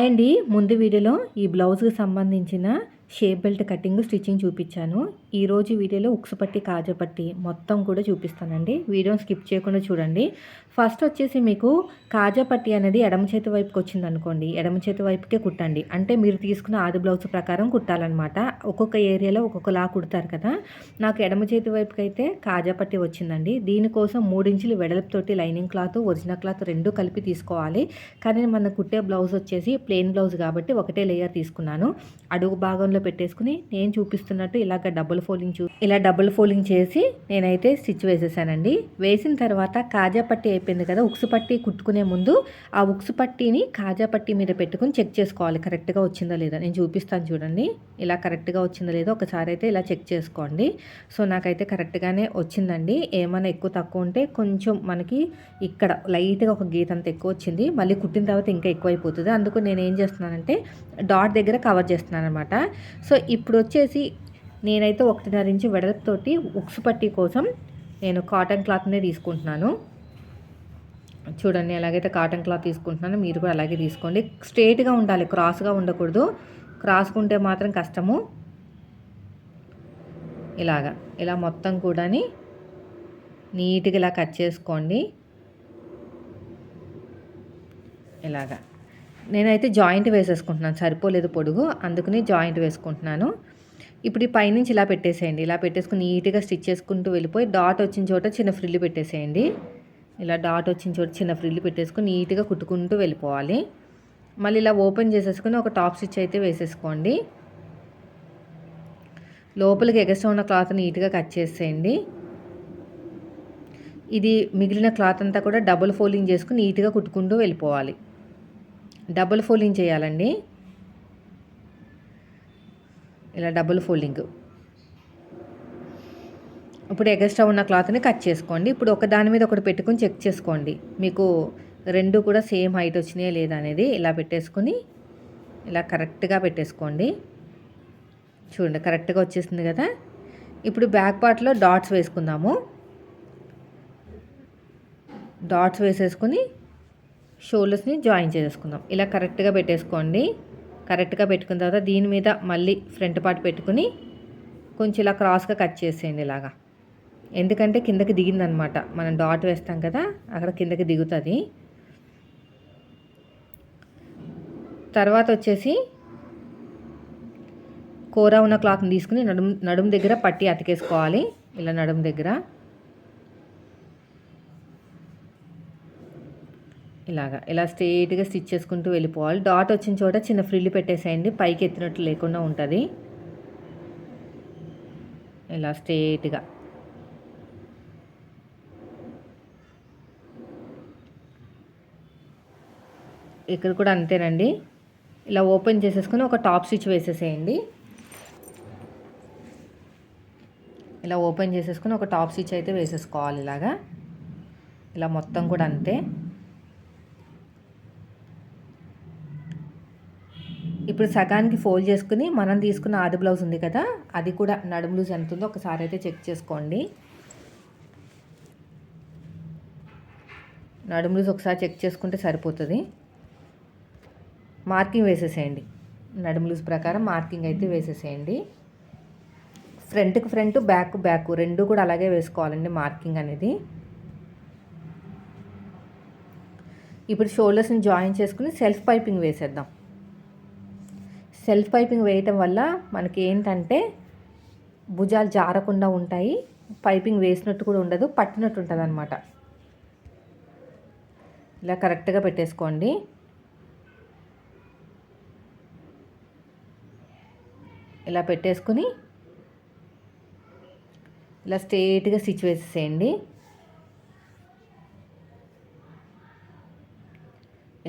Hi అండి. ముందు వీడియోలో ఈ బ్లౌజ్కి సంబంధించిన షేప్ బెల్ట్ కటింగ్ స్టిచ్చింగ్ చూపించాను. ఈరోజు వీడియోలో ఉక్సు పట్టి కాజా పట్టి మొత్తం కూడా చూపిస్తానండి. వీడియోని స్కిప్ చేయకుండా చూడండి. ఫస్ట్ వచ్చేసి మీకు కాజా పట్టి అనేది ఎడమ చేతి వైపుకి వచ్చింది అనుకోండి. ఎడమ చేతి వైపుకే కుట్టండి. అంటే మీరు తీసుకున్న ఆది బ్లౌజ్ ప్రకారం కుట్టాలన్నమాట. ఒక్కొక్క ఏరియాలో ఒక్కొక్కలా కుడతారు కదా. నాకు ఎడమ చేతి వైపుకి అయితే కాజా పట్టి వచ్చిందండి. దీనికోసం మూడించులు వెడల్పుతోటి లైనింగ్ క్లాత్ ఒరిజినల్ క్లాత్ రెండు కలిపి తీసుకోవాలి. కానీ మన కుట్టే బ్లౌజ్ వచ్చేసి ప్లెయిన్ బ్లౌజ్ కాబట్టి ఒకటే లేయర్ తీసుకున్నాను. అడుగు భాగంలో పెట్టేసుకుని నేను చూపిస్తున్నట్టు ఇలాగ డబుల్ ఫోల్డింగ్ చూ ఇలా డబుల్ ఫోల్డింగ్ చేసి నేనైతే స్టిచ్ వేసేసానండి. వేసిన తర్వాత కాజా పట్టి అయిపోయింది కదా ఉక్సు పట్టి కుట్టుకునే ముందు ఆ ఉక్సు పట్టీని కాజా పట్టి మీద పెట్టుకుని చెక్ చేసుకోవాలి. కరెక్ట్గా వచ్చిందా లేదా నేను చూపిస్తాను చూడండి. ఇలా కరెక్ట్గా వచ్చిందా లేదా ఒకసారి అయితే ఇలా చెక్ చేసుకోండి. సో నాకైతే కరెక్ట్గానే వచ్చిందండి. ఏమైనా ఎక్కువ తక్కువ ఉంటే కొంచెం మనకి ఇక్కడ లైట్గా ఒక గీత అంత ఎక్కువ వచ్చింది. మళ్ళీ కుట్టిన తర్వాత ఇంకా ఎక్కువ అయిపోతుంది అందుకు నేను ఏం చేస్తున్నానంటే డాట్ దగ్గర కవర్ చేస్తున్నాను అనమాట సో ఇప్పుడు వచ్చేసి నేనైతే ఒకటిన్నర ఇంచు వెడల్పుతోటి ఉక్సు పట్టి కోసం నేను కాటన్ క్లాత్నే తీసుకుంటున్నాను. చూడండి ఎలాగైతే కాటన్ క్లాత్ తీసుకుంటున్నానో మీరు కూడా అలాగే తీసుకోండి. స్ట్రేట్గా ఉండాలి క్రాస్గా ఉండకూడదు. క్రాస్గా ఉంటే మాత్రం కష్టము. ఇలాగా ఇలా మొత్తం కూడా నీట్గా ఇలా కట్ చేసుకోండి. ఇలాగా. నేనైతే జాయింట్ వేసేసుకుంటున్నాను. సరిపోలేదు పొడుగు. అందుకని జాయింట్ వేసుకుంటున్నాను. ఇప్పుడు ఈ పైనుంచి ఇలా పెట్టేసేయండి. ఇలా పెట్టేసుకుని నీట్గా స్టిచ్ చేసుకుంటూ వెళ్ళిపోయి డాట్ వచ్చిన చోట చిన్న ఫ్రిల్లు పెట్టేసేయండి. ఇలా డాట్ వచ్చిన చోట చిన్న ఫ్రిల్లు పెట్టేసుకుని నీట్గా కుట్టుకుంటూ వెళ్ళిపోవాలి. మళ్ళీ ఇలా ఓపెన్ చేసేసుకుని ఒక టాప్ స్టిచ్ అయితే వేసేసుకోండి. లోపలికి ఎగస్ట్రా ఉన్న క్లాత్ నీట్గా కట్ చేసేయండి. ఇది మిగిలిన క్లాత్ అంతా కూడా డబుల్ ఫోల్డింగ్ చేసుకుని నీట్గా కుట్టుకుంటూ వెళ్ళిపోవాలి. డబుల్ ఫోల్డింగ్ చేయాలండి. ఇలా డబుల్ ఫోల్డింగ్. ఇప్పుడు ఎగస్ట్రా ఉన్న క్లాత్ని కట్ చేసుకోండి. ఇప్పుడు ఒక దాని మీద ఒకటి పెట్టుకుని చెక్ చేసుకోండి. మీకు రెండు కూడా సేమ్ హైట్ వచ్చినాయా లేదా అనేది ఇలా పెట్టేసుకొని ఇలా కరెక్ట్గా పెట్టేసుకోండి. చూడండి కరెక్ట్గా వచ్చేసింది కదా. ఇప్పుడు బ్యాక్ పార్ట్లో డాట్స్ వేసుకుందాము. డాట్స్ వేసేసుకుని షోల్డర్స్ని జాయిన్ చేసుకుందాం. ఇలా కరెక్ట్గా పెట్టేసుకోండి. కరెక్ట్గా పెట్టుకున్న తర్వాత దీని మీద మళ్ళీ ఫ్రంట్ పార్ట్ పెట్టుకుని కొంచెం ఇలా క్రాస్గా కట్ చేసేయండి ఇలాగా. ఎందుకంటే కిందకి దిగిందనమాట. మనం డాట్ వేస్తాం కదా అక్కడ కిందకి దిగుతుంది. తర్వాత వచ్చేసి కూర ఉన్న క్లాత్ని తీసుకుని నడుం నడుము దగ్గర పట్టి అతికేసుకోవాలి. ఇలా నడుము దగ్గర. ఇలాగా ఇలా స్ట్రేట్గా స్టిచ్ చేసుకుంటూ వెళ్ళిపోవాలి. డాట్ వచ్చిన చోట చిన్న ఫ్రిల్లు పెట్టేసేయండి. పైకి ఎత్తినట్టు లేకుండా ఉంటుంది. ఇలా స్ట్రేట్గా ఇక్కడ కూడా అంతేనండి. ఇలా ఓపెన్ చేసేసుకుని ఒక టాప్ స్టిచ్ వేసేసేయండి. ఇలా ఓపెన్ చేసేసుకుని ఒక టాప్ స్టిచ్ అయితే వేసేసుకోవాలి ఇలాగా. ఇలా మొత్తం కూడా అంతే. ఇప్పుడు సగానికి ఫోల్డ్ చేసుకుని మనం తీసుకున్న ఆది బ్లౌజ్ ఉంది కదా అది కూడా నడుము లూజ్ ఎంత ఉందో ఒకసారి అయితే చెక్ చేసుకోండి. నడుము లూజ్ ఒకసారి చెక్ చేసుకుంటే సరిపోతుంది. మార్కింగ్ వేసేసేయండి. నడుము లూజ్ ప్రకారం మార్కింగ్ అయితే వేసేసేయండి. ఫ్రంట్కి ఫ్రంట్ బ్యాక్ బ్యాక్ రెండు కూడా అలాగే వేసుకోవాలండి మార్కింగ్ అనేది. ఇప్పుడు షోల్డర్స్ని జాయిన్ చేసుకుని సెల్ఫ్ పైపింగ్ వేసేద్దాం. సెల్ఫ్ పైపింగ్ వేయటం వల్ల మనకి ఏంటంటే భుజాలు జారకుండా ఉంటాయి పైపింగ్ వేసినట్టు కూడా ఉండదు పట్టినట్టు ఉంటుంది అనమాట ఇలా కరెక్ట్గా పెట్టేసుకోండి. ఇలా పెట్టేసుకుని ఇలా స్ట్రేట్గా స్టిచ్ వేసేసేయండి.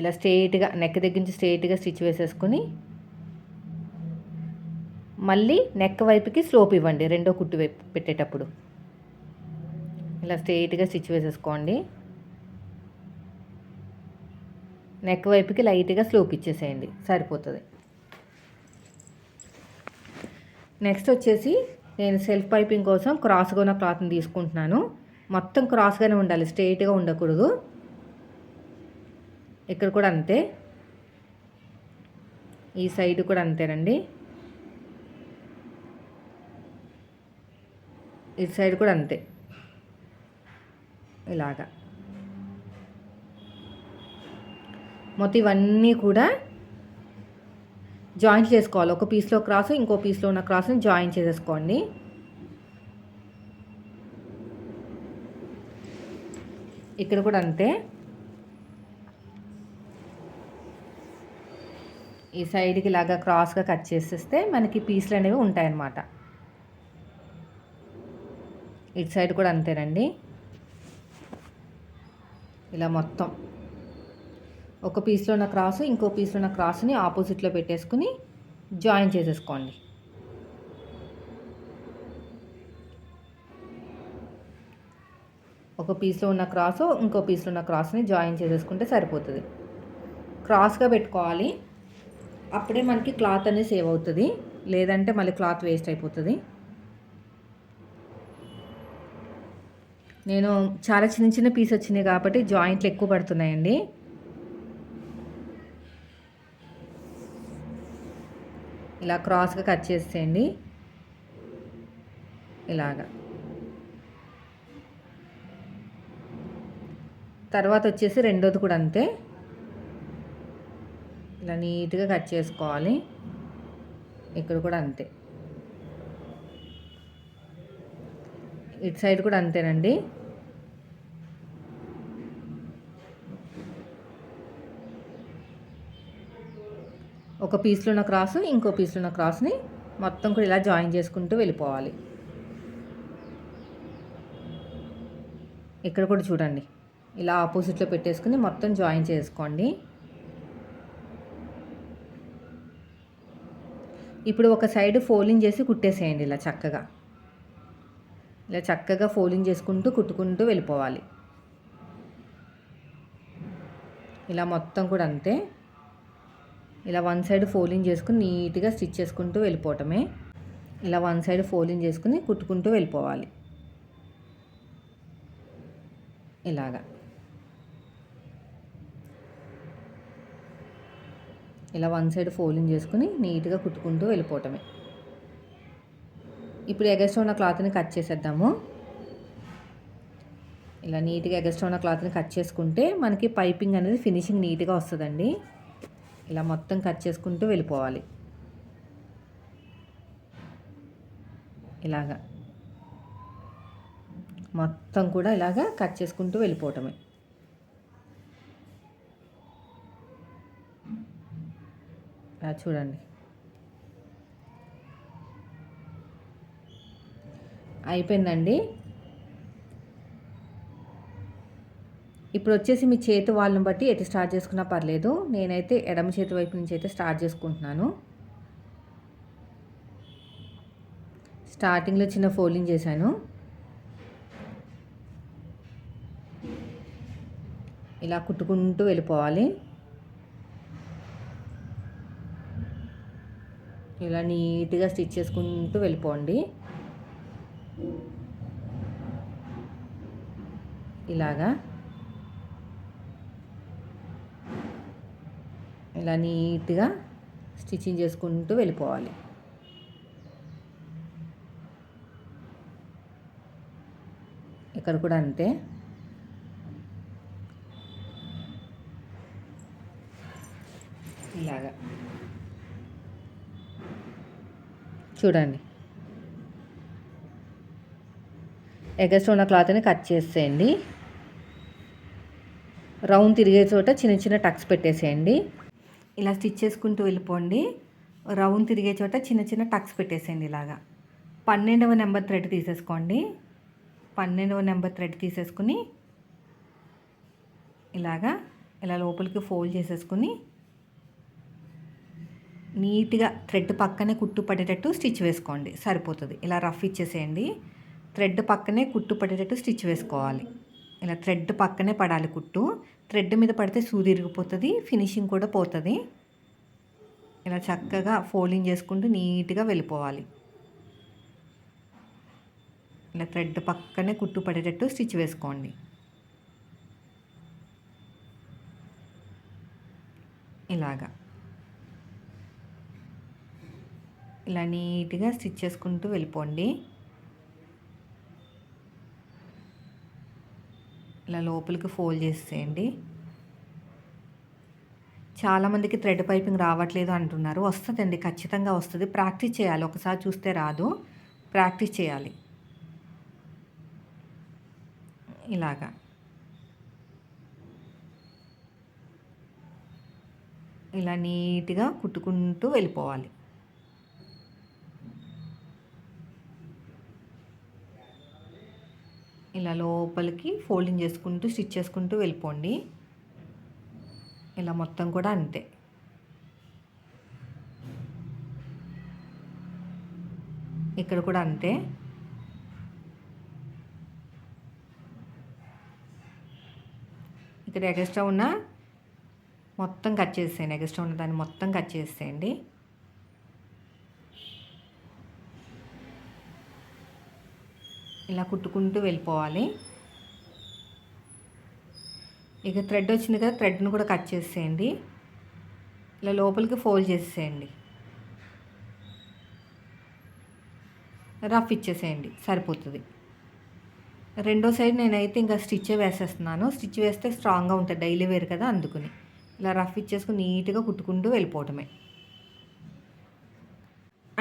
ఇలా స్ట్రేట్గా నెక్ దగ్గర నుంచి స్ట్రేట్గా స్టిచ్ వేసేసుకొని మళ్ళీ నెక్ వైపుకి స్లోప్ ఇవ్వండి రెండో కుట్టు వైపు పెట్టేటప్పుడు. ఇలా స్ట్రెయిట్గా స్టిచ్ వేసేసుకోండి. నెక్ వైపుకి లైట్గా స్లోప్ ఇచ్చేసేయండి సరిపోతుంది. నెక్స్ట్ వచ్చేసి నేను సెల్ఫ్ పైపింగ్ కోసం క్రాస్గా ఉన్న క్లాత్ని తీసుకుంటున్నాను. మొత్తం క్రాస్గానే ఉండాలి స్ట్రెయిట్గా ఉండకూడదు. ఇక్కడ కూడా అంతే. ఈ సైడ్ కూడా అంతేనండి. ఇటు సైడ్ కూడా అంతే. ఇలాగా. మొత్తం ఇవన్నీ కూడా జాయింట్ చేసుకోవాలి. ఒక పీస్లో క్రాస్ ఇంకో పీస్లో ఉన్న క్రాస్ని జాయిన్ చేసేసుకోండి. ఇక్కడ కూడా అంతే. ఈ సైడ్కి ఇలాగా క్రాస్గా కట్ చేసేస్తే మనకి పీస్లు అనేవి ఉంటాయన్నమాట. ఇటు సైడ్ కూడా అంతేనండి. ఇలా మొత్తం. ఒక పీస్లో ఉన్న క్రాస్ ఇంకో పీస్లో ఉన్న క్రాస్ని ఆపోజిట్లో పెట్టేసుకుని జాయిన్ చేసేసుకోండి. ఒక పీస్లో ఉన్న క్రాస్ ఇంకో పీస్లో ఉన్న క్రాస్ని జాయిన్ చేసేసుకుంటే సరిపోతుంది. క్రాస్గా పెట్టుకోవాలి. అప్పుడే మనకి క్లాత్ అనేది సేవ్ అవుతుంది. లేదంటే మళ్ళీ క్లాత్ వేస్ట్ అయిపోతుంది. నేను చాలా చిన్న చిన్న పీస్ వచ్చినాయి కాబట్టి జాయింట్లు ఎక్కువ పడుతున్నాయండి. ఇలా క్రాస్గా కట్ చేసేయండి. ఇలాగా. తర్వాత వచ్చేసి రెండోది కూడా అంతే. ఇలా నీట్గా కట్ చేసుకోవాలి. ఇక్కడ కూడా అంతే. ఇటు సైడ్ కూడా అంతేనండి. ఒక పీస్లో ఉన్న క్రాస్ ఇంకో పీస్లో ఉన్న క్రాస్ని మొత్తం కూడా ఇలా జాయిన్ చేసుకుంటూ వెళ్ళిపోవాలి. ఇక్కడ కూడా చూడండి. ఇలా ఆపోజిట్లో పెట్టేసుకుని మొత్తం జాయిన్ చేసుకోండి. ఇప్పుడు ఒక సైడ్ ఫోల్డింగ్ చేసి కుట్టేసేయండి ఇలా చక్కగా. ఇలా చక్కగా ఫోల్డింగ్ చేసుకుంటూ కుట్టుకుంటూ వెళ్ళిపోవాలి. ఇలా మొత్తం కూడా అంతే. ఇలా వన్ సైడ్ ఫోల్డింగ్ చేసుకుని నీట్గా స్టిచ్ చేసుకుంటూ వెళ్ళిపోవటమే. ఇలా వన్ సైడ్ ఫోల్డింగ్ చేసుకుని కుట్టుకుంటూ వెళ్ళిపోవాలి. ఇలాగా. ఇలా వన్ సైడ్ ఫోల్డింగ్ చేసుకుని నీట్గా కుట్టుకుంటూ వెళ్ళిపోవటమే. ఇప్పుడు ఎగస్ట్ ఉన్న క్లాత్ని కట్ చేసేద్దాము. ఇలా నీట్గా ఎగస్ట్ ఉన్న క్లాత్ని కట్ చేసుకుంటే మనకి పైపింగ్ అనేది ఫినిషింగ్ నీట్గా వస్తుందండి. ఇలా మొత్తం కట్ చేసుకుంటూ వెళ్ళిపోవాలి. ఇలాగా. మొత్తం కూడా ఇలాగా కట్ చేసుకుంటూ వెళ్ళిపోవటమే. చూడండి. అయిపోయిందండి. ఇప్పుడు వచ్చేసి మీ చేతి వాళ్ళని బట్టి ఎటు స్టార్ట్ చేసుకున్నా పర్లేదు. నేనైతే ఎడమ చేతి వైపు నుంచి అయితే స్టార్ట్ చేసుకుంటున్నాను. స్టార్టింగ్లో చిన్న ఫోల్డింగ్ చేశాను. ఇలా కుట్టుకుంటూ వెళ్ళిపోవాలి. ఇలా నీట్గా స్టిచ్ చేసుకుంటూ వెళ్ళిపోండి. ఇలాగా. ఇలా నీట్గా స్టిచ్చింగ్ చేసుకుంటూ వెళ్ళిపోవాలి. ఇక్కడ కూడా అంతే. ఇలాగా. చూడండి. ఎగస్ట్ ఉన్న క్లాత్ని కట్ చేసేయండి. రౌండ్ తిరిగే చోట చిన్న చిన్న టక్స్ పెట్టేసేయండి. ఇలా స్టిచ్ చేసుకుంటూ వెళ్ళిపోండి. రౌండ్ తిరిగే చోట చిన్న చిన్న టక్స్ పెట్టేసేయండి ఇలాగా. పన్నెండవ నెంబర్ థ్రెడ్ తీసేసుకోండి. పన్నెండవ నెంబర్ థ్రెడ్ తీసేసుకుని ఇలాగా ఇలా లోపలికి ఫోల్డ్ చేసేసుకుని నీట్గా థ్రెడ్ పక్కనే కుట్టు పడేటట్టు స్టిచ్ వేసుకోండి. సరిపోతుంది. ఇలా రఫ్ ఇచ్చేసేయండి. థ్రెడ్ పక్కనే కుట్టు పడేటట్టు స్టిచ్ వేసుకోవాలి. ఇలా థ్రెడ్ పక్కనే పడాలి కుట్టు. థ్రెడ్ మీద పడితే సూది ఇరిగిపోతుంది ఫినిషింగ్ కూడా పోతుంది. ఇలా చక్కగా ఫోల్డింగ్ చేసుకుంటూ నీట్గా వెళ్ళిపోవాలి. ఇలా థ్రెడ్ పక్కనే కుట్టు పడేటట్టు స్టిచ్ వేసుకోండి. ఇలాగా. ఇలా నీట్గా స్టిచ్ చేసుకుంటూ వెళ్ళిపోండి. ఇలా లోపలికి ఫోల్డ్ చేసేయండి. చాలామందికి థ్రెడ్ పైపింగ్ రావట్లేదు అంటున్నారు. వస్తుందండి ఖచ్చితంగా వస్తుంది. ప్రాక్టీస్ చేయాలి. ఒకసారి చూస్తే రాదు. ప్రాక్టీస్ చేయాలి. ఇలాగా. ఇలా నీట్గా కుట్టుకుంటూ వెళ్ళిపోవాలి. ఇలా లోపలికి ఫోల్డింగ్ చేసుకుంటూ స్టిచ్ చేసుకుంటూ వెళ్ళిపోండి. ఇలా మొత్తం కూడా అంతే. ఇక్కడ కూడా అంతే. ఇక్కడ ఎక్స్ట్రా ఉన్న మొత్తం కట్ చేసేయండి. ఎక్స్ట్రా ఉన్న దాన్ని మొత్తం కట్ చేసేయండి. ఇలా కుట్టుకుంటూ వెళ్ళిపోవాలి. ఇక థ్రెడ్ వచ్చింది కదా థ్రెడ్ను కూడా కట్ చేసేయండి. ఇలా లోపలికి ఫోల్డ్ చేసేయండి. రఫ్ ఇచ్చేసేయండి సరిపోతుంది. రెండో సైడ్ నేనైతే ఇంకా స్టిచ్ వేసేస్తున్నాను. స్టిచ్ వేస్తే స్ట్రాంగ్గా ఉంటుంది డైలీ వేర్ కదా అందుకుని. ఇలా రఫ్ ఇచ్చేసుకుని నీట్గా కుట్టుకుంటూ వెళ్ళిపోవటమే.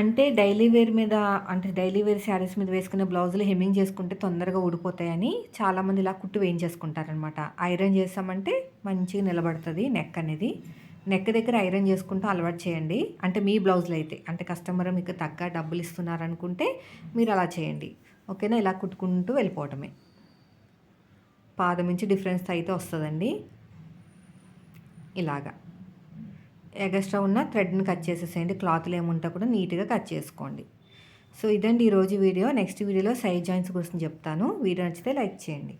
అంటే డైలీ వేర్ మీద అంటే డైలీ వేర్ శారీస్ మీద వేసుకునే బ్లౌజులు హెమ్మింగ్ చేసుకుంటే తొందరగా ఊడిపోతాయని చాలామంది ఇలా కుట్టు వేయించేసుకుంటారనమాట ఐరన్ చేసామంటే మంచిగా నిలబడుతుంది నెక్ అనేది. నెక్ దగ్గర ఐరన్ చేసుకుంటూ అలవాటు చేయండి. అంటే మీ బ్లౌజులు అయితే అంటే కస్టమర్ మీకు తగ్గ డబ్బులు ఇస్తున్నారనుకుంటే మీరు అలా చేయండి. ఓకేనా? ఇలా కుట్టుకుంటూ వెళ్ళిపోవటమే. పాదం నుంచి డిఫరెన్స్ అయితే వస్తుందండి. ఇలాగా. ఎగస్ట్రా ఉన్న థ్రెడ్ని కట్ చేసేసేయండి. క్లాత్లు ఏముంటా కూడా నీట్గా కట్ చేసుకోండి. సో ఇదండి ఈరోజు వీడియో. నెక్స్ట్ వీడియోలో సైడ్ జాయింట్స్ గురించి చెప్తాను. వీడియో నచ్చితే లైక్ చేయండి.